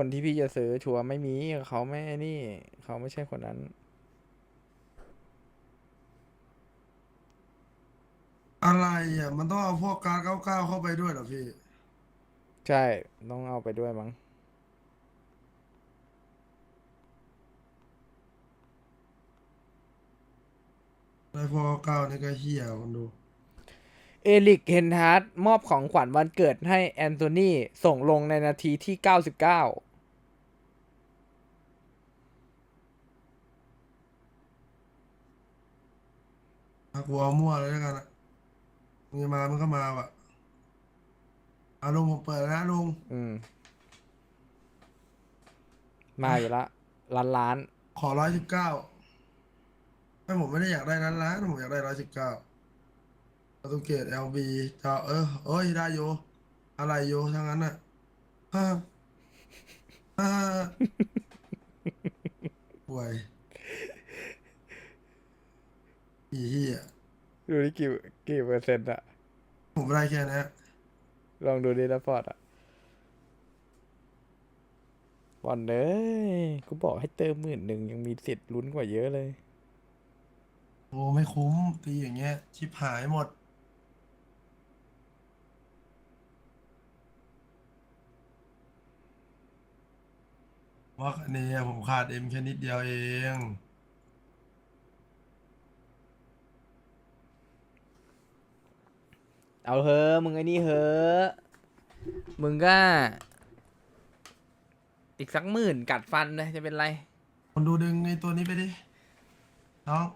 คนที่พี่จะซื้อชัวร์ไม่มีเขาไม่นี่ เขาไม่ใช่คนนั้นอะไรอะมันต้องเอาพวกการเก้าเก้าเข้าไปด้วยเหรอพี่ ใช่ต้องเอาไปด้วยมั้งได้พวกเก้านี่ก็เฮี้ยคนดู เอลิกเฮนฮาร์ดมอบของขวัญวันเกิดให้แอนโทนีส่งลงในนาทีที่ 99 ถ้ากูเอามั่วเลยแล้วกันอะมึงจะมามึงก็มาว่ะเอาลุงผมเปิดแล้วนะลุงอืม มาอยู่ละล้านล้านขอร้อยสิบเก้าถ้าผมไม่ได้อยากได้ล้านล้านผมอยากได้ร้อยสิบเก้าประตูเกตเอลบีจะเออเอ้ยได้โย อะไรโยทั้งนั้นอะฮ่าฮ่าป่วย อีเหี้ยดูดิกี่กี่เปอร์เซ็นต์อะผมได้แค่นี้ลองดูดิแล้วฟอร์ดอะบอลเอ้ยกูบอกให้เติมหมื่นหนึ่งยังมีสิทธิ์ลุ้นกว่าเยอะเลย โอ้ไม่คุ้มตีอย่างเงี้ย ชิบหายหมด ว่าอันนี้ผมขาดเอ็มแค่นิดเดียวเอง เอาเฮอะมึงไอ้นี่เฮอะมึงก็ อีกสักหมื่นกัดฟันเลยจะเป็นไร คนดูดึงไอ้ตัวนี้ไปดิ น้อง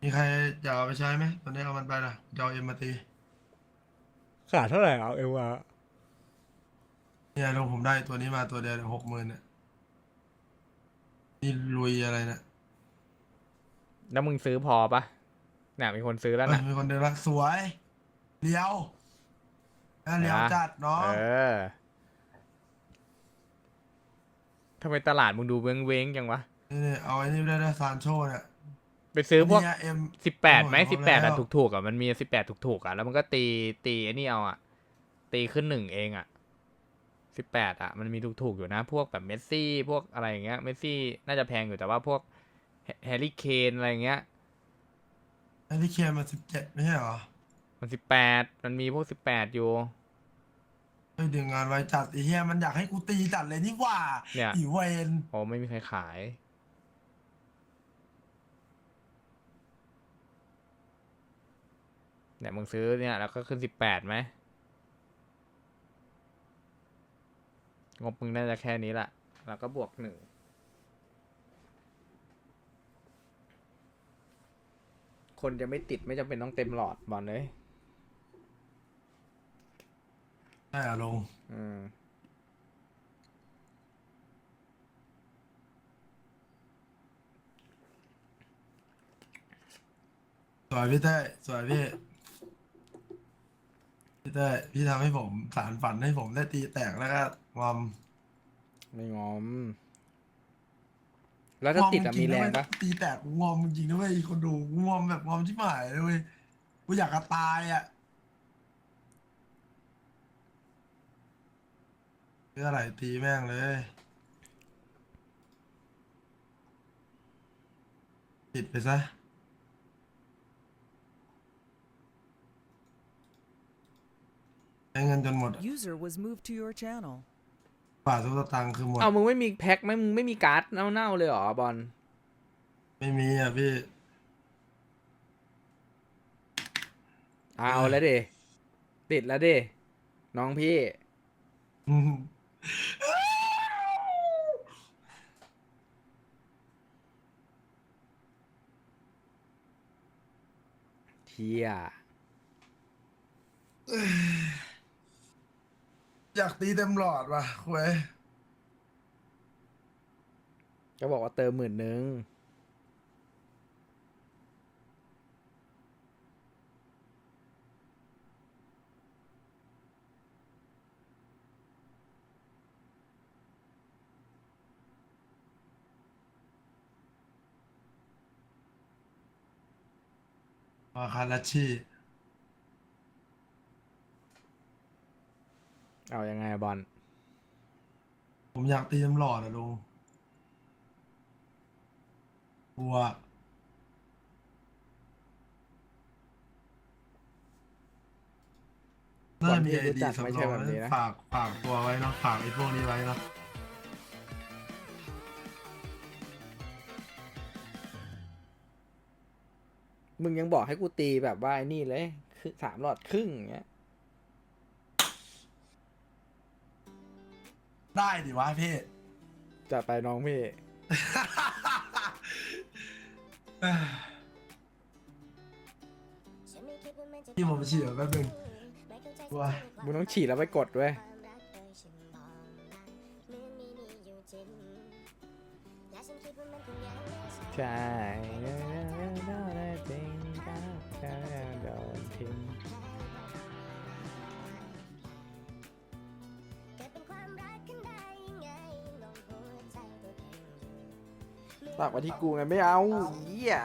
มีใครอยากเอาไปใช้ไหมตัวนี้เอามันไปล่ะจะเอาเอ็มมาตี ขาดเท่าไหร่เอาเอวาเนี่ยลงผมได้ตัวนี้มาตัวเดียวหกหมื่นเนี่ยนี่ลุยอะไรเนี่ยแล้วมึงซื้อพอปะ เนี่ยมีคนซื้อแล้วเอ้ยนะ มีคนเดินละสวยเลี้ยวอะเลี้ยวนะ จัดน้องเออทำไมตลาดมึงดูเว้งเว้งๆจังวะ นี่ๆเอาไอ้นี่ได้ได้ซานโชเนี่ยไปซื้อพวกเนี่ยเอ็ม สิบแปดไหมโอ้สิบโหแปดแล้อะว ถูกๆอะมันมีสิบแปดถูกๆอะแล้วมันก็ตีตีไอ้นี่เอาอะตีขึ้นหนึ่งเองอะสิบแปดอะมันมีถูกๆอยู่นะ พวกแบบเมสซี่ พวกอะไรอย่างเงี้ยเมสซี่น่าจะแพงอยู่แต่ว่าพวกแฮร์รี่เคนอะไรอย่างเงี้ย ไอ้ที่เคลียร์มาสิบเจ็ดไม่ใช่เหรอมันสิบแปดมันมีพวกสิบแปดอยู่ เฮ้ยดึงงานไว้จัดไอ้เหี้ยมันอยากให้กูตีจัดเลยนี่หว่าเนี่ย อีเวนโอ้ไม่มีใครขาย เนี่ยมึงซื้อเนี่ยแล้วก็ขึ้นสิบแปดไหมงบมึงน่าจะแค่นี้แหละ แล้วก็บวกหนึ่ง คนจะไม่ติดไม่จำเป็นต้องเต็มหลอดบอลเลยใช่อะลง อืมสวยพี่เต้ยสวยพี่ พี่เต้ยพี่ทำให้ผมสารฝันให้ผมได้ตีแตกแล้วก็งอมไม่งอม แล้วถ้าติดอะงอมีจแรงนะเว้ยปะตีแตกกูงอมจริงๆนะเว้ยคนดูกูงอมแบบงอมชิบหายเลยเว้ยกูอยากจะตายอะเพื่ออะไรตีแม่งเลยปิดไปซะใช้เงินจนหมดอะ User was moved to your channel. บาททุกสตางค์คือหมด เอามึงไม่มีแพ็คไหมมึงไม่มีการ์ดเน่าๆเลยเหรอบอลไม่มีอะพี่ เอาแล้วเดติดแล้วเดน้องพี่อืมเทีย อยากตีเต็มหลอดว่ะเว้ยก็บอกว่าเติมหมื่นหนึ่งมาคาราชิ เอายังไงอะบอลผมอยากตีตำรวจนะลุงกลัวน่าจะมีไอดีสำรองไว้ฝากฝากตัวไว้เนาะฝากไอ้พวกนี้ไว้เนาะมึงยังบอกให้กูตีแบบว่าไอ้นี่เลย คือสามหลอดครึ่งอย่างเงี้ย ได้ดิวะพี่ จะไปน้องพี่ที่ผมเฉียบแป๊บนึงว้ามึงต้องฉีดแล้วไปกดด้วยใช่ ฝากมาที่กูไงไม่เอาเหี้ย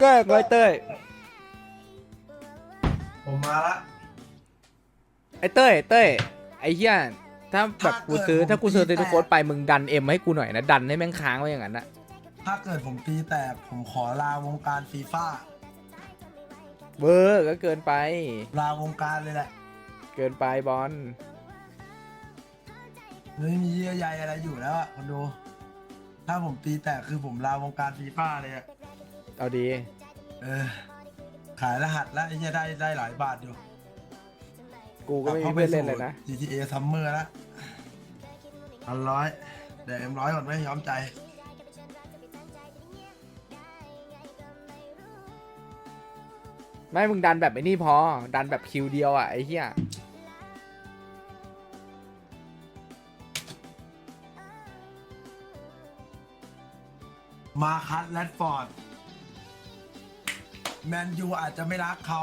เก้งเลยเต้ยผมมาละ ไอ้เต้ยเต้ยไอ้เหี้ยถ้าแบบถ้ากูซื้อเกิดถ้ากูซื้อผมตีเตทุกโค้ดไปมึงดันเอ็มให้กูหน่อยนะดันให้แม่งค้างไว้อย่างนั้นนะถ้าเกิดผมตีแตกผมขอลาวงการฟีฟ่าเวอร์ก็เกินไป ลาวงการเลยแหละ เกินไปบอล ไม่มีเยื่อใยอะไรอยู่แล้วอะคนดู ถ้าผมตีแตกคือผมลาวงการฟีฟ่าเลยอะเอาดี เออ ขายรหัสแล้วไอ้เนี่ยได้ได้หลายบาทอยู่กูก็ไม่มีเพื่อนเล่นเลยนะกบข้าไปสู่ GTA Summer แล้วพันร้อยเดี๋ยวเอ็มร้อยก่อนไหมยอมใจ ไม่มึงดันแบบไอ้นี่พอ ดันแบบคิวเดียวอะไอ้เหี้ย มาคัสแรดฟอร์ด แมนยูอาจจะไม่รักเขา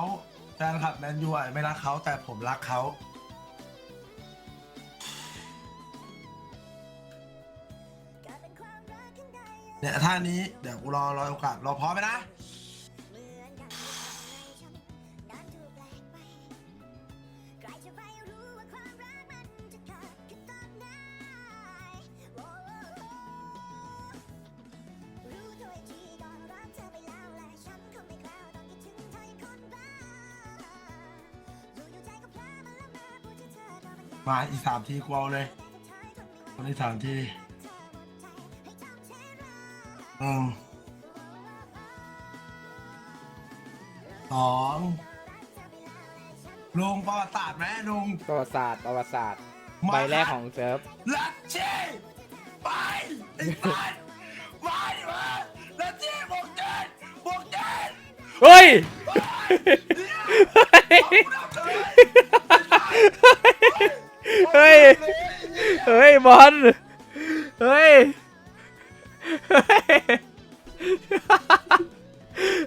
แฟนคลับแมนยูอาจจะไม่รักเขาแต่ผมรักเขา เนี่ยท่านี้เดี๋ยวกูรอรอโอกาสรอพร้อมไหมนะ มาอีกสามทีกูเอาเลยคนที่สามทีอืมสองลุงประวัติศาสตร์ไหมลุงประวัติศาสตร์ประวัติศาสตร์มาใบแรกของเซิร์ฟลัดเช่ไปไอ้สัสมาดิมาลัดเช่บวกเจ็ดบวกเจ็ดเฮ้ย ฮ้ย เฮ้ยบอล เฮ้ย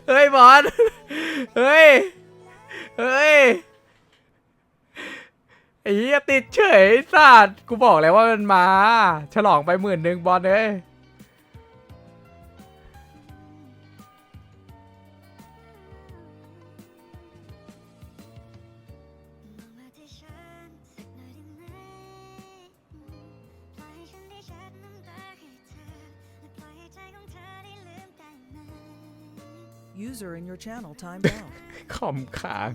เฮ้ยบอล เฮ้ย เฮ้ยไอ้เหี้ยติดเฉยสัตว์กูบอกแล้วว่ามันมา ฉลองไปหมื่นหนึ่งบอลเลย User in your channel timed out. คอมค้าง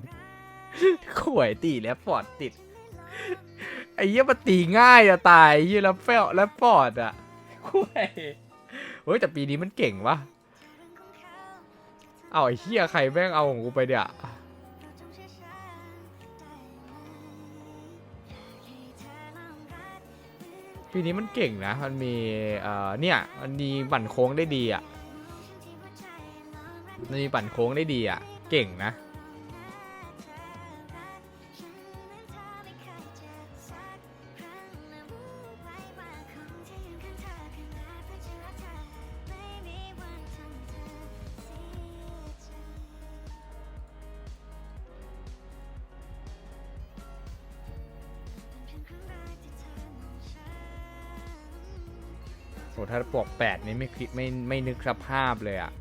ข่วยตีแล้วปอดติด ไอ้เหี้ยมันตีง่ายอะตายไอ้เหี้ยแล้วเฟลแล้วปอดอะข่วยเฮ้ยแต่ปีนี้มันเก่งวะเอาไอ้เหี้ยใครแม่งเอาของกูไปเดี๋ยปีนี้มันเก่งนะ มันมีเอ่อเนี่ย มันมีปั่นโค้งได้ดีอะ มันมีปั่นโค้งได้ดีอะ เก่งนะ โหถ้าปวกแปดนี่ไม่คิดไม่ไม่นึกสภาพเลยอะ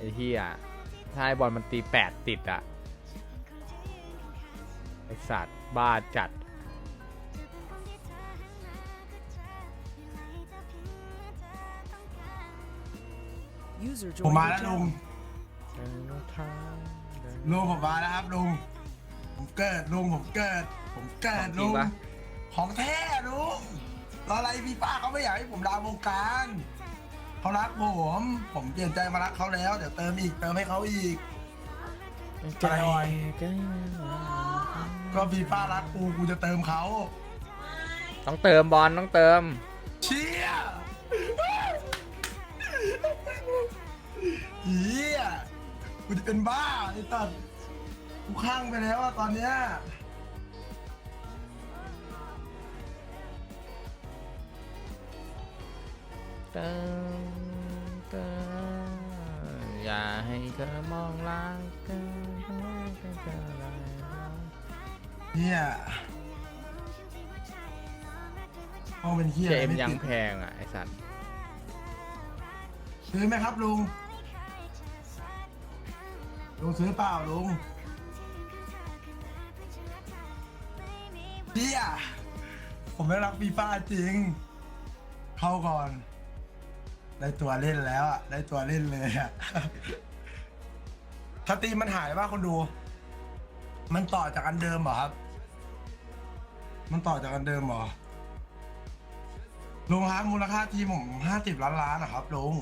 ไอ้เหี้ยถ้าไอ้บอลมันตีแปดติดอะไอสัตว์บ้าจัด User ผม joined มา your แล้วลุง channel. ลุงผมมาแล้วครับลุง ผมเกิดลุงผมเกิด ผมเกิดของจริลุงงปะ ของแท้ลุงแล้วอะไรพี่ป้าเขาไม่อยากให้ผมลาวงการ เขารักผม ผมเปลี่ยนใจมารักเขาแล้ว เดี๋ยวเติมอีกเติมให้เขาอีก อะไรวะก็พี่ป้ารักกูกูจะเติมเขาต้องเติมบอลต้องเติม เชี่ยเฮียกูจะเป็นบ้าไอ้ตัดกูข้างไปแล้วอะตอนเนี้ยเติม เติมอย่าให้เธอมองรักกันกันกันอะไรเนี่ยห้องเป็นเฮียเจอะไรมไม่ยังติดแพงอะไอสัตว์ซื้อไหมครับลุง ลุงซื้อเปล่าลุงเฮียผมไม่รักฟีฟ่าจริง เข้าก่อน ได้ตัวเล่นแล้วอะ ได้ตัวเล่นเลยอะ สตรีมมันหายป่ะคนดู มันต่อจากอันเดิมเหรอครับ มันต่อจากอันเดิมเหรอ ลุงครับมูลค่าทีมผมห้าสิบล้านล้านนะครับลุง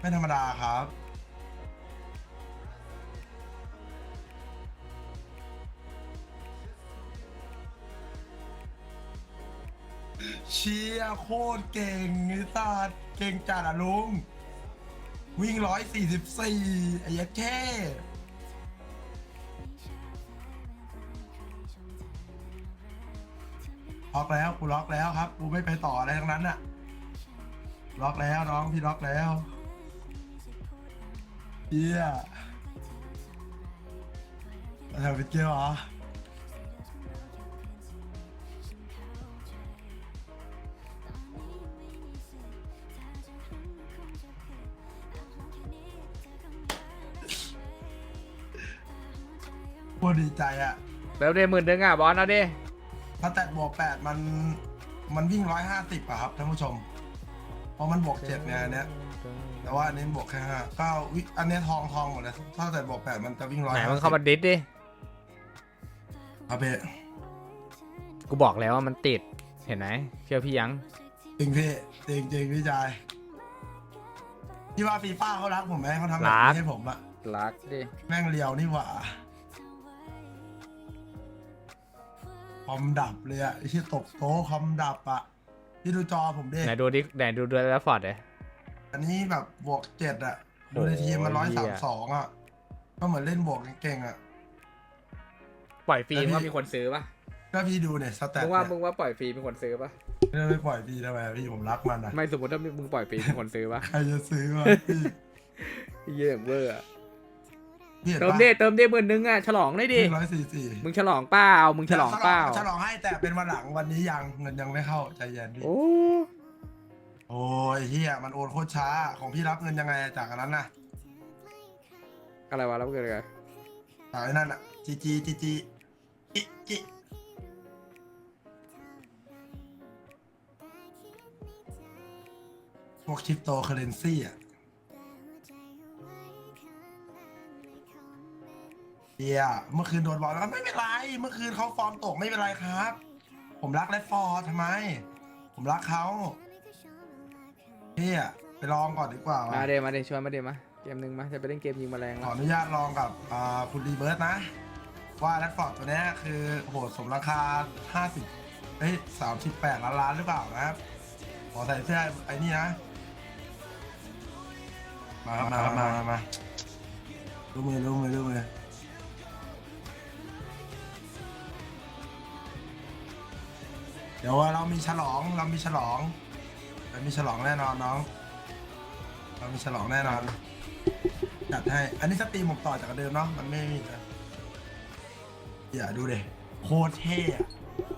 ไม่ธรรมดาครับ เชียโคตรเก่งไอ้สัตว์เก่งจัดอะลุง วิ่งร้อยสี่สิบสี่ไอ้ยักษ์แค่ล็อกแล้วกูล็อกแล้วครับกูไม่ไปต่ออะไรทั้งนั้นอะล็อกแล้วน้องพี่ล็อกแล้วเฮียอะไรเป็นเกียวเหรอ ตรดีใจอะเติมได้หมื่นนึงอะบอลเอาดิถ้าแตะบวกแปดมัน มันวิ่งร้อยห้าสิบอะครับท่านผู้ชม เพราะมันบวกเจ็ดไงอันเนี้ย แต่ว่าอันนี้บวกแค่ห้าก็วิอันเนี้ยทองทองหมดเลยถ้าแต่บวกแปดมันจะวิ่งร้อยไหนมึงเข้ามาดิสดิ ครับพี่กูบอกแล้วว่ามันติด เห็นไหมเชื่อพี่ยังจริงพี่จริงจริงพี่ชายพี่ว่าฟีฟ่าเขารักผมไหมเขาทำแบบนี้ให้ผมอะรักดิ แม่งเลียวนี่หว่า คอมดับเลยอะไอ้ที่ตกโต๊ะคอมดับอะพี่ดูจอผมดิไหนดูดิไหนดูดูแล้วฟอร์ดเลย อันนี้แบบบวกเจ็ดอะดูในทีมมันโอ้ร้อยยเหี้สายมสองอะก็เหมือนเล่นบวกเก่งๆอะ ปล่อยฟรีแล้วพี่ว่ามีคนซื้อปะก็พี่ดูเนี่ยสแตทมึงว่าเนี่ยมึงว่าปล่อยฟรีมีคนซื้อปะไม่ไม่ปล่อยพี่ทำไมอะพี่ผมรักมันอะไม่สมมติถ้ามึงปล่อยฟรีมีคนซื้อปะใครจะซื้อวะพี่ เยี่ยมเวอร์อะ พี่เห็นเติมปะดิเติมดิหมื่นนึงอะฉลองได้ดิร้อยสี่สี่มึงฉลองเปล่ามึงฉลองเปล่าฉลองให้แต่เป็นวันหลังวันนี้ยังเงินยังไม่เข้าใจเย็นพี่โอ้โอ้ยเฮียมันโอนโคตรช้าของพี่รับเงินยังไงจากอันนั้นน่ะอะไรวะแล้วเกิดอะไรจากไอ้นั่นอะจีจีจีจีจิจิพวกคริปโตเคอเรนซีอะ เฮียเมื่อคืนโดนบอกแล้วไม่เป็นไร เมื่อคืนเขาฟอร์มตกไม่เป็นไรครับ ผมรักแรดฟอร์ดทำไม ผมรักเขาเฮียไปลองก่อนดีกว่ามาว่ะเดมาเดชวนมาเดมาเกมหนึ่งมาจะไปเล่นเกมยิงแมลงขแล้อวอนุญาตลองกับอ่าคุณรีเบิร์ตนะ ว่าแรดฟอร์ดตัวเนี้ยคือโหดสมราคา 50เอ้ย38 ล้านล้านหรือเปล่านะครับ ขอใส่เสื้อไอ้นี่นะ มาครับมาครับมามามาดูมือดูมือดูมือ ดี๋ยวเรามีฉลองเรามีฉลองเรามีฉลองแน่นอนน้อง เรามีฉลองแน่นอนจัดให้ อันนี้สตรีมผมต่อจากเดิมเนาะมันไม่มีนะอย่าดูเดโคตรเท่อะ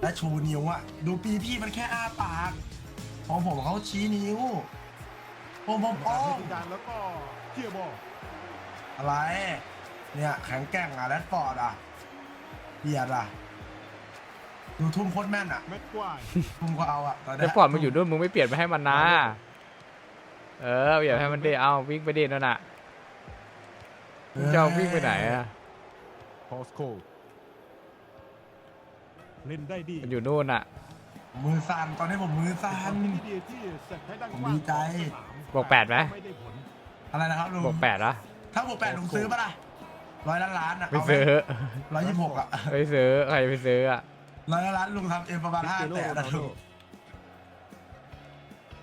และชูนิ้วอะดูปีพี่มันแค่อ้าปากของผมเขาชี้นิ้วผมผมกาโอ้รให้สัญญาณแล้วก็เคลียร์บอลอะไร เนี่ยแข็งแกร่งอะแรดฟอร์ดอะเบียดอะ ดูทุ่มโคตรแม่นอะ แม็กควายทุ่มก็เอาอะตอนแล้เนี้วฟอร์ดมันอยู่ด้วยมึงไม่เปลี่ยนไปให้มันนะ เออเปลี่ยนให้มันดิเอาวิ่งไปดินั่นน่ะมึงจะเอาวิ่งไปไหนอะพอสโคเล่นได้ดีมันอยู่นู่นอะ มือสั่นตอนนี้ผมมือสั่น ที่ดีที่เสร็จให้ด้านผมกว้างดีใจของสนามบวกแปดไหม ไม่ได้ผลอะไรนะครับลุงบวกแปดละถ้าบวกแปดลุงซื้อปะล่ะร้อยล้านล้านอะไม่ซื้อ ร้อยยี่สิบหกอะ ไม่ซื้อใครไปซื้ออะ ร้อยล้านล้านลุงทำเองประมาณคริสห้าเตียโนแต่โรนันะลโดลุง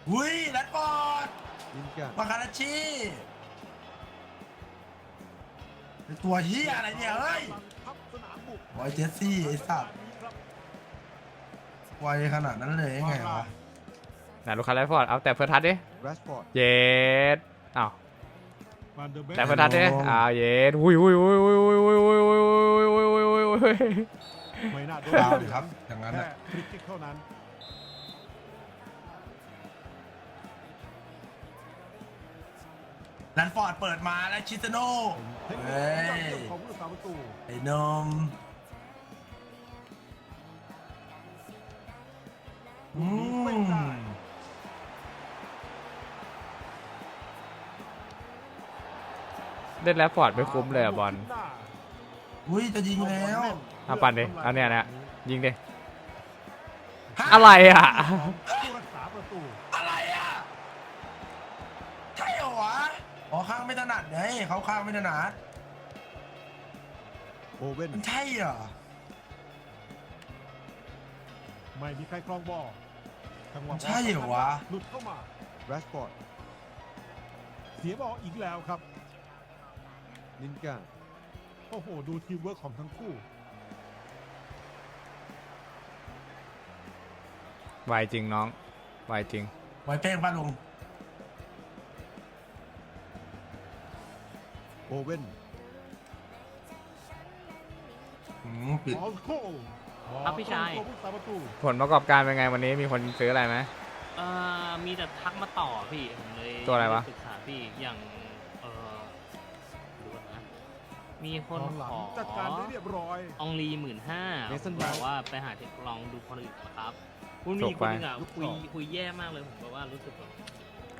อุ้ยแรดฟอร์ดลินการ์ดมาคาราชิไอ้ตัวเฮียอะไรเนี่ยเฮ้ยทับสนามบุกโอ้ยเจสซี่ไอ้สัตว์ไวขนาดนั้นเลยยังไงวะไหนลูกค้าไลฟ์ฟอร์ดเอาแต่เฟิร์สทัชดิแรชฟอร์ดเย็ดอ้าววันเดอร์เบแต่เฟิร์สทัชดิอ้าวเย็ดอุ้ยอุ้ยอุ้ยอุ้ยอุ้ยอุ้ยอุ้ยอุ้ยอุ้ยอุ้ยอุ้ยอุ้ยอุ้ย ไม่น่าโดนเอาดิครับ อย่างนั้นแค่น่ะฟรีคิกเท่านั้นแรดฟอร์ดเปิดมาแล้วชิสโนเทคนิคเฮ้ยยอดเยี่ยมของผู้รักษาประตูไอ้นมอืมเล่นแล้วฟอร์ดไม่คุ้มเลยอะบอล อุ้ยจะยิงแล้วเอาปั่นดิเอาเนี่ยเนี่ยยิงดิฮะอะไรอะ ผู้รักษาประตูอะไรอะใช่เหรอวะอ๋อข้างไม่ถนัดไงเขาข้างไม่ถนัดโอเว่นมันใช่เหรอไม่มีใครครองบอลจังหวะใช่เหรอวะหลุดเข้ามา แรชฟอร์ดเสียบอลอีกแล้วครับลินการ์ด โอ้โห ดูทีมเวิร์กของทั้งคู่ ไวจริงน้อง ไวจริง ไว้เป้งป้าลุงโอเว่นอืมปิดบอลโคครับพี่ชายบอลตรงตัวผู้รักษาประตูผลประกอบการเป็นไงวันนี้มีคนซื้ออะไรไหม เอ่อมีแต่ทักมาต่อพี่ผมเลยตัวอะไรวะปรึกษาพี่อย่าง มีคนกองหลังขอจัดการได้เรียบร้อยอองลีหมื่นห้า Mason บอก Mount ว่าไปหาเทคลองดูคนอื่นนะครับคุณจมีบคไปนหนึงอะลูกคุยสองคุยแย่มากเลยผมแบบว่ารู้สึกแบบ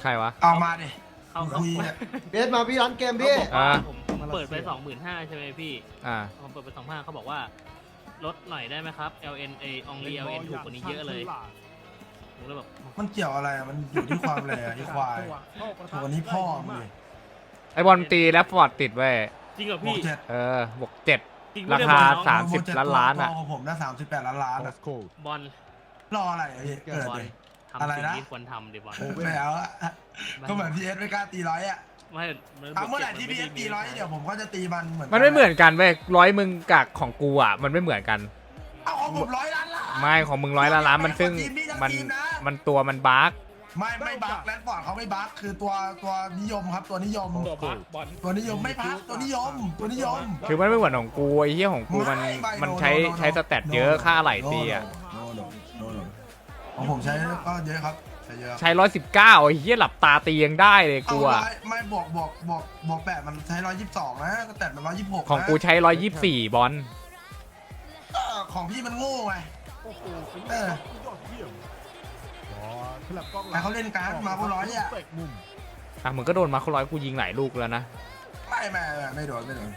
ใครวะ เอามาดิเขาเขาคุยเนี่ยเบสมาพี่ร้านเกมเขาพี่บอกว่าอ่าผมผมเปิดไปสองหมื่นห้าใช่ไหมพี่อ่าผมเปิดไปสองห้าเขาบอกว่าลดหน่อยได้ไหมครับ LN เออองลี LN ถูกกว่านี้เยอะเลยผมเลยแบบมันเกี่ยวอะไรอะมันอยู่ที่ความแรงไอ้ควายตัวนี้พ่อมึงดิไอบอลตีแล้วฟอร์ดติดไว้ย จริงเหรอบวกพี่ เจ็ดเออ บวกเจ็ด จริงราปะเนี่ยคา บอลสามบวกเจ็ดล้านล้านอะตัวของผมนะสามสิบแปดล้านล้านอออะสโคบอลรออะไรอะพี่เกิดบอลดิทำอะไรสิ่งนะ ที่ควรทำดิบอลไม่เอาอะก็เหมือนพีเอสไม่กล้าตีร้อยอะไม่เอาเมื่อไหร่ที่พีเอสตีร้อยเดี๋ยวผมก็จะตีมันเหมือนมันไม่เหมือนกันเว้ยร้อยมึงกับของกูอะ มันไม่เหมือนกัน เอาของผมร้อยล้านล้าน ไม่ของมึงร้อยล้านล้านมันซึ่งทีมนี่ทั้งมันทีมนะมันตัวมันบั๊ก ไม่ไม่บักแรดฟอร์ดเขาไม่บักคือตัวตัวนิยมครับตัวนิยม ตัวบัคบอลตัวนิยมไม่พักตัวนิยมตัวนิยม คือมันไม่เหมือนของกูไอ้เหี้ยของกูมันไม่ไม่มันใช้ no, no, no, ใช้สแตทเยอะค่าไหลตีอะ no, no, no, no. ของผมใช้ก็เยอะครับใช้เยอะใช้ร้อยสิบเก้าไอ้เหี้ยหลับตาตียังได้เลยกูเอาอะร้อยไม่บวกบวกบวกบวกแปดมันใช้ร้อยยี่สิบสองนะสแตทมันร้อยยี่สิบหกของกูใช้ร้อยยี่สิบสี่บอลของพี่มันโง่ไงโอ้โหเป็นเออ ที่ยอดเยี่ยมบอลฉลับกล้องหลัแต่เขาเล่นการ์ดมาพวกร้อยอะเตะมุมอะมึงก็โดนมาเขาร้อยกูยิงหลายลูกแล้วนะ ไม่ไม่ไม่ไม่โดนไม่โดน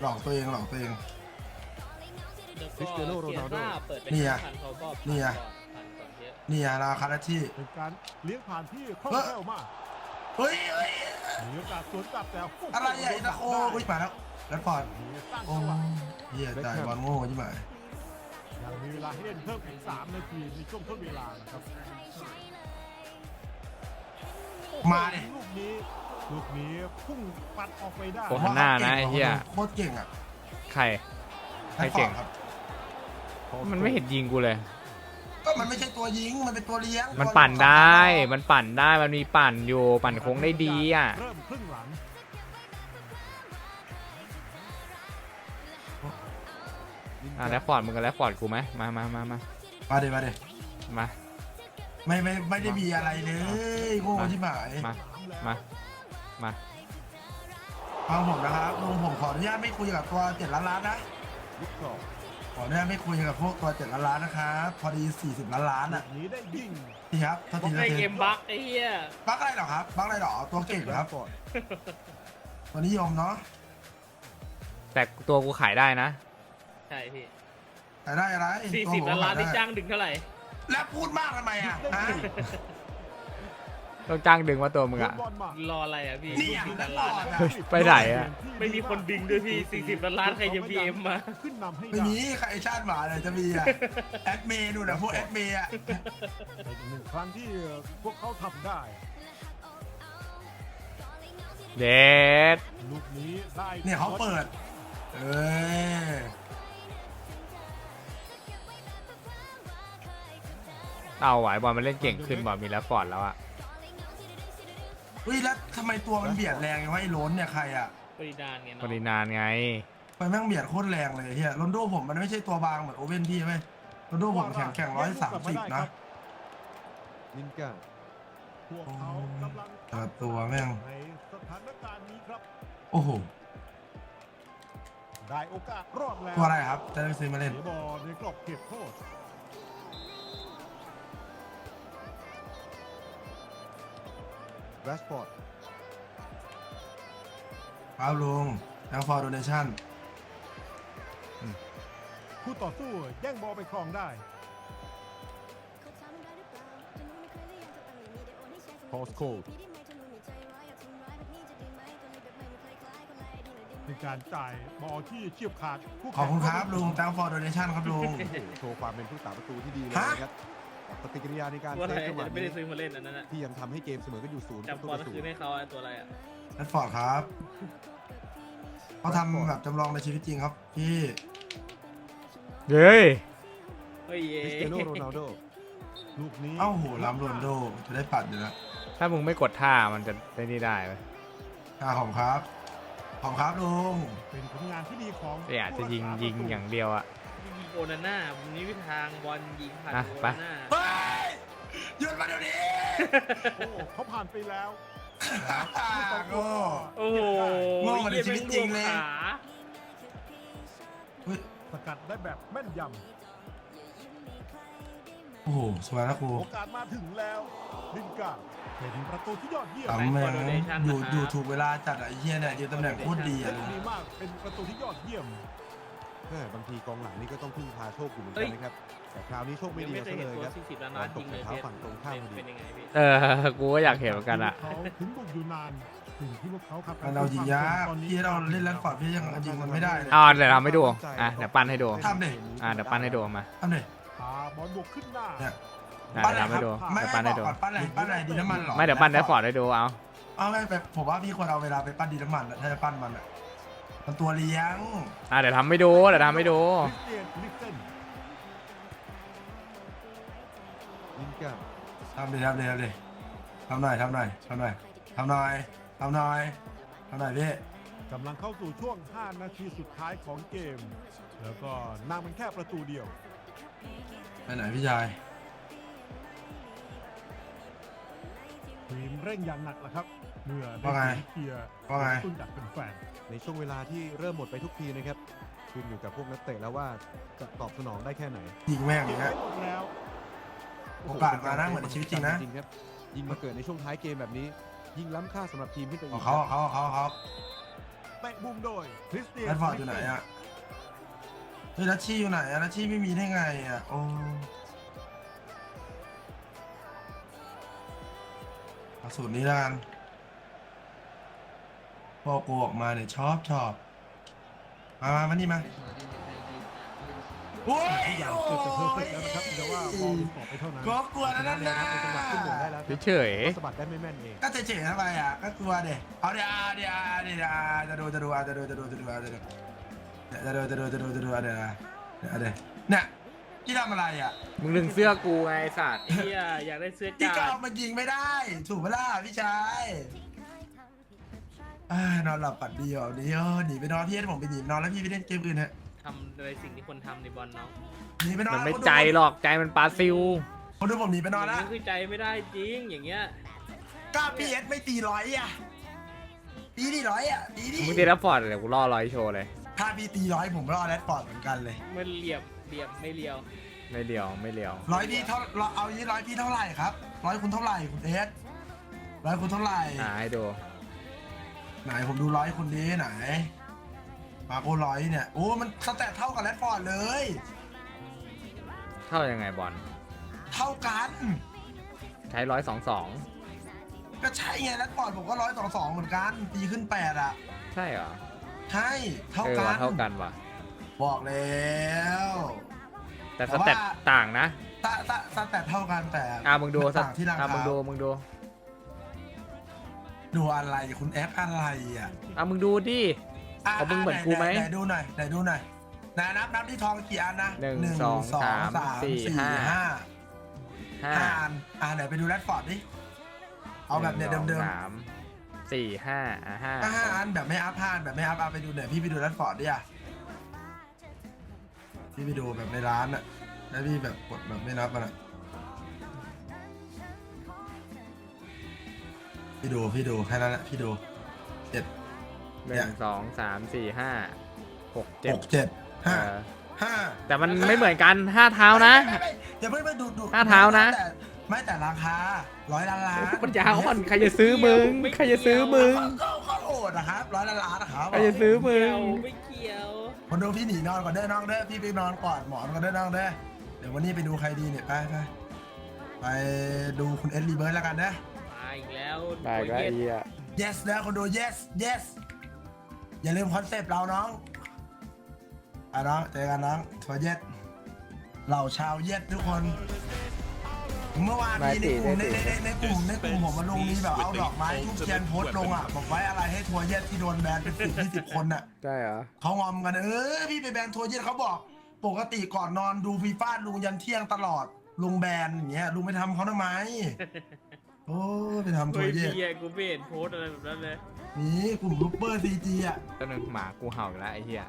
หลอกตัวเองหลอกตัวเองคริสเตียโนโรนัลโดเปิดไปนี่ไงพันเขาก็นี่ไงพันก่อนเยอะนี่อะราคาที่ เป็นการเลี้ยงผ่านที่คล่องแคล่วมากเฮ้ยเฮ้ยมีโอกาสสวนกลับแต่โโหอะไรใหญ่ตะโคอุ้ยมาแล้วแรดฟอร์ดสร้างโอ้จังหวะเหี้ยจ่ายบอลโง่ใช่ไหมยังมีเวลาให้เล่นเพิ่มอีก3นาทีในช่วงต้นเวลานะครับ มาดิลูกนี้ลูกนี้พุ่งปัดออกไปได้โอ้ข้างหน้านะไอ้เหี้ย โคตรเก่งอะใคร ใครเก่งแรดฟอร์ดครับ มันไม่เห็นยิงกูเลย ก็มันไม่ใช่ตัวยิง มันเป็นตัวเลี้ยงมันปั่นได้ มันปั่นได้ มันมีปั่นอยู่ ปั่นโค้งได้ดีอะ เริ่มครึ่งหลังอะแล้วฟอร์ดมึงกับแล้วฟอร์ดกูไหมมามามามามาเดี๋ยวมาเดี๋ยวมา ไม่ไม่ไม่ได้มีอะไรเลยโง่ที่หมายมา มา มา ฟังผมนะครับลุงผมขออนุญาตไม่คุยกับตัวเจ็ดล้านล้านนะลูกสองขอเนี่ยไม่คุยกับพวกตัวเจ็ดล้านล้านนะครับพอดีสี่สิบล้านล้านลูอะกนี้ได้ยิงพี่ครับโทษบล็ทีอกโทในษทีเกมบั๊กไอ้เหี้ยบักอะไรเหรอครับบักอะไรเหรอตัวเก่งเหรอครับแรชฟอร์ดตัวนิยมเนาะแต่ตัวกูขายได้นะ ใช่พี่แต่ได้อะไรสี่ตัวสิบผมล้านล้านได้ นี่จ้างดึงเท่าไหร่ แล้วพูดมากทำไมอะฮะต้องจ้างดึงว่าตัวมึงอะบอลมารออะไรอะพี่นี่อะ40นั่ล้านนก่ล้าอนนอะอะไปไหนอะ ไม่มีคนดึงด้วยพี่ 40ล้านล้านใครจะ PM มา ขึ้นนำให้ไม่ได้มีใครชาติหมาเลยจะมีอะแอดเมย์ดูนะพวกแอดเมย์อะเป็นอีกหนึ่งครั้งที่พวกเขาทำได้ เด็ดลูกนี้ได้เนี่ยเขาเปิด เอ้ย เอาไหวบอลมันเล่นเก่งขึ้นบอลมีแล้วฟอร์ดแล้วอะอุ้ยแล้วทำไมตัวมันเบียดแรงอย่างว่าไอ้โล้นเนี่ยใครอะปริดานไงปเนาะรินานไงไปแม่งเบียดโคตรแรงเลยเฮียโรนโดผมมันไม่ใช่ตัวบางเหมือนโอเว่นพี่เว้ยโรนโดผมแข็งแข็งร้อยสามสิบนะลินการ์พวกเขากำลังแต่ละตัวแม่งในสถานการณ์นี้ครับ โอ้โหได้โอกาสรอดแล้วตัวอะไรครับจะได้ไปซื้อมาเล่น เสียบอลในกรอบเขตโทษ แรชฟอร์ดครับลุงแล้วฟอร์ดโดเนชั่นคู่ต่อสู้แย่งบอลไปครองได้พอสโคเป็นการจ่ายบอลที่เฉียบขาดคู่ขอบคุณครับแข่งลุงแตงฟอร์ดโดเนชั่นครับลุง โชว์ความเป็นผู้สาประตูที่ดีเลยฮะ นะครับ ปฏิกิริยาในการตัวอะไรเซฟจังหวะไม่ได้นี้ซื้อมาเล่นอันนั้นอะที่ยังทำให้เกมเสมอกันอยู่ศูนย์ประจำตูปอนต่อศูคืนนย์ ให้เขาอะตัวอะไรอะแรดฟอร์ดครับเขาทำแบบจำลองในชีวิตจริงครับ พี่เฮ้ยเฮ้ยเย้คริสเตียโนโรนัลโดลูกนี้เอ้าโหล้ำโรนโดจะได้ปัดอยู่แล้วถ้ามึงไม่กดท่ามันจะได้นี่ได้ไหม อ่าขอบคุณครับขอบคุณครับลุงเป็นผลงานที่ดีของแต่อาจจะยิงผู้รักษายิงประตูอย่างเดียวอะ ยิงโอนาน่าวันนี้วิทางบอลยิงผ่านอะโอไป นาน่าเฮ้ย หยุดมาเดี๋ยวนี้โอ้เขาผ่านไปแล้วโง่ โอ้โหโง่กว่าในชีวิตจริงเลยขาเฮ้ยสกัดได้แบบแม่นยโอ้โหสวยนะครูำโอกาสมาถึงแล้วลินการ์ดเป็นประตูที่ยอดเยี่ยมตำแม่งอยู่อยู่ถูกเวลาจัดอะไอ้เหี้ยเนี่ยยืนตำแหน่งโคตรดีอะลุงดีมาก เป็นประตูที่ยอดเยี่ยม แม่บางทีกองหลังนี่ก็ต้องพึ่งพาโชคอยู่เหมือนกันนะครับ แต่คราวนี้โชคไม่ยังดีไม่เคยซะเห็นเลยตัวครับสี่สิบล้านล้านยิงเลยตกแต่เท้าฝั่งตรงข้ามพอดีเป็นยังไงพี่เออ กูก็อยากเห็นเหมือนกันอะเขาถึงบุกอยู่นานสิ่งที่พวกเขาครับมันเรายิงยากพี่เราเล่นแรดฟอร์ดพี่ยังยิงมันไม่ได้เลยเอาเดี๋ยวทำให้ดู อะ เดี๋ยวปั้นให้ดู ทำดิอะ เดี๋ยวปั้นให้ดูมา ทำดิพาบอลบุกขึ้นหน้าเนี่ยอะปั้นเดี๋อะยวไรทำคให้รับดูไม่เดี๋ยวไม่ปั้นให้บอกดูก่อนปั้นอะไรปั้นอะไรดีน้ำมันเหรอไม่เดี๋ยวปั้นได้ฟอร์ดให้ดูเอา เอาไม่ไปผมว่าพี่ควรเอาเวลาไปปั้นดีน้ำมันอะถ้าจะปั้นมันอะ มันตัวเลี้ยงอะเดี๋ยวทำให้ดูเดี๋ยวทำให้ดูคริสเตียนลิฟเซนลินการ์ดทำดิทำดิทำดิทำหน่อยทำหน่อยทำหน่อยทำหน่อยทำหน่อยทำหน่อยพี่กำลังเข้าสู่ช่วง 5 นาทีสุดท้ายของเกม แล้วก็นำมันแค่ประตูเดียว ไปไหนพี่ชายทีมเร่งอย่างหนักแล้วครับ เมื่อได้ว่าไงเสียงเชียร์ว่าไง ตุ้นจากเป็นแฟนในช่วงเวลาที่เริ่มหมดไปทุกทีนะครับขึ้นอยู่กับพวกนักเตะแล้วว่าจะตอบสนองได้แค่ไหนยิงแม่งเกอมย่างไปเงี้ยหมดแล้วโอกาสมานะเหมือนในชีวิตจริงนะ จริงครับยิงมาเกิดในช่วงท้ายเกมแบบนี้ ยิ่งล้ำค่าสำหรับทีมขึ้นไปอีของกเขาของเขาของเขาของเขาเตะมุมโดยคริสเตียนแรดฟอร์ดอยู่ไหนอะเฮ้ยลัชชี่อยู่ไหนอะลัชชี่ไม่มีได้ไงอะโอ้เอาสูตรนี้แล้วกัน พอกูออกมาเนี่ยชอบชอบมามามานี่มาโอ้ยทุกอย่างโอ้เกือบจะเพอร์เฟกต์แล้วยนะครับแต่ว่าบอลมันออกไปเท่านั้นก็กลัวนะนั่นแล้วนะนะเป็นจังหวะขึ้นหนึ่งได้แล้วครับเฉยสะบัดได้ไม่แม่นเองก็เฉยๆทำไมอะก็กลัวเด็เอาเดี๋ยวเอาเดี๋ยวเอาเดี๋ยวเอาจะดูจะดูเอาจะดูจะดูจะดูเอาจะดูจะดูจะดูจะดูจะดูเอาเดี๋ยวเอาเดี๋ยวเนี่ยพี่ทำอะไรอะๆมึงดึงเสื้อกูไงไอ้สัตว์ เฮียอยากได้เสื้อพี่ก็จ่าเอามายิงไม่ได้ ถูกไหมล่ะพี่ชาย อ้ายนอนหลับปัดดีอะเดี๋ยวหนีไปนอนพี่ให้ผมไปหนีไปนอนแล้วพี่ไปเล่นเกมอื่นเถอะทำอะไรสิ่งที่คนทำในบอลน้องหนีไปนอนมันไม่ใจหรอกใจมันปลาซิลคนดูผมหนีไปนอนอแล้ย่าวงนี้คือใจไม่ได้จริงอย่างเงี้ยก็พี่เอสไม่ตีร้อยอะตีดีร้อยอะตีดีมึงตีแล้วฟอร์ดเดี๋ยวกูล่อร้อยโชว์เลยกถ้าพี่ตีร้อยผมรอแรดฟอร์ดเหมือนกันเลยมันเหลี่ยมเหลี่ยมไม่เลียวไม่เลียวไม่เลียว ร้อยพี่เท่าเราเอายี่ร้อยพี่เท่าไหร่ครับร้อยคุณเท่าไหร่คุณเอสร้อยคุณเท่าไหร่อ่าให้ดู ไหนผมดูร้อยคนนี้ไหน มาโกร้อยเนี่ย โอ้ มันสแตทเท่ากับแรดฟอร์ดเลย เท่ายังไงบอลเท่ากัน ใช้ร้อยสองสองก็ใช่ไงแรดฟอร์ดผมก็ร้อยสองสองเหมือนกัน ตีขึ้นแปดอะ ใช่เหรอใช่ เท่าเออกัว่ะน เท่ากันว่ะ บอกแล้วแต่แต่สว่า เต็ปต่างนะตะตะสแตทเท่ากันแต่ อ่ามึงดูมันสต่างที่ราอ่าคามึงดูมึงดู ดูอะไรคุณแอปอะไรอะอ่ามึงดูดิะเอามึงเหมือนกูไหม ไหนดูหน่อยไหนดูหน่อยไหนนับนับที่ทองกี่อันนะหนึ่งสองสามสี่ห้า ห้าห้าห้าอันอ่าไหนไปดูแรดฟอร์ดดิเอาแบบเนี้ยหงสองเดิมสามสี่ห้าอะห้าๆถ้าห้าอันแบบไม่อัพห้าอันแบบไม่อัพเอาไปดูหน่อยพี่ไปดูแรดฟอร์ดดิอะพี่ไปดูแบบในร้านอะแล้วพี่แบบกดแบบไม่นับมันอะ พี่ดูพี่ดูแค่นั้นแหละพี่ดูเจ็ดหนึ่งสองสามสี่ห้าหกเจ็หดกเจ็ดห้าเออห้าแต่มันไม่เหมือนกันห้าเท้านะ ไม่ไม่ไม่อย่าเพิ่งไปดูดูห้าเท้านะ แต่ไม่แต่ราคาร้อยล้านล้านปัญญาอ่อนใครจะซื้อมึงใครจะซื้อมึงก็ก็โอดนะครับร้อยล้านล้านนะครับใครจะซื้อมึเกี่งยวไม่เกี่ยวคนดูพี่หนีนอนก่อนเด้อน้องเด้อพี่ไปนอนก่อนหมอนก่อนเด้อน้องเด้อเดี๋ยววันนี้ไปดูใครดีเนี่ยไปไปไปดูคุณเอ็ดรีเบิร์ดแล้วกันนะมาอีก แล้วได้ก็ไอ้เหี้ย yes นะคนดู yes yes อย่าลืมคอนเซปต์เราน้องอะน้องเจอกันน้องทัวร์เย็ดเหล่าชาวเย็ดทุกคน เมื่อวานนี้ในกลุ่มในในในในกลุ่มในกลุ่มผมมาลงนี้แบบเอาดอกไม้ทุกเทียนโพสต์ลงอะบอกไว้อะไรให้ทัวร์เย็ดที่โดนแบนเป็นสิบยี่สิบคนอะ ใช่เหรอ เขางอมกันเออพี่ไปแบนทัวร์เย็ดเขาบอก ปกติก่อนนอนดูฟีฟ่าลุงยันเที่ยงตลอดลุงแบนอย่างเงี้ยลุงไปทำเขาทำไม โอ้ไปทำทัเฮ้วยร์เย็ดพี่อะกูไม่เห็นโพสต์อะไรแบบนั้นเลย นี่กลุ่มรูปเปอร์ซีจีอะ ก็นึงหมากูเห่าอีกแล้วไอ้เหี้ย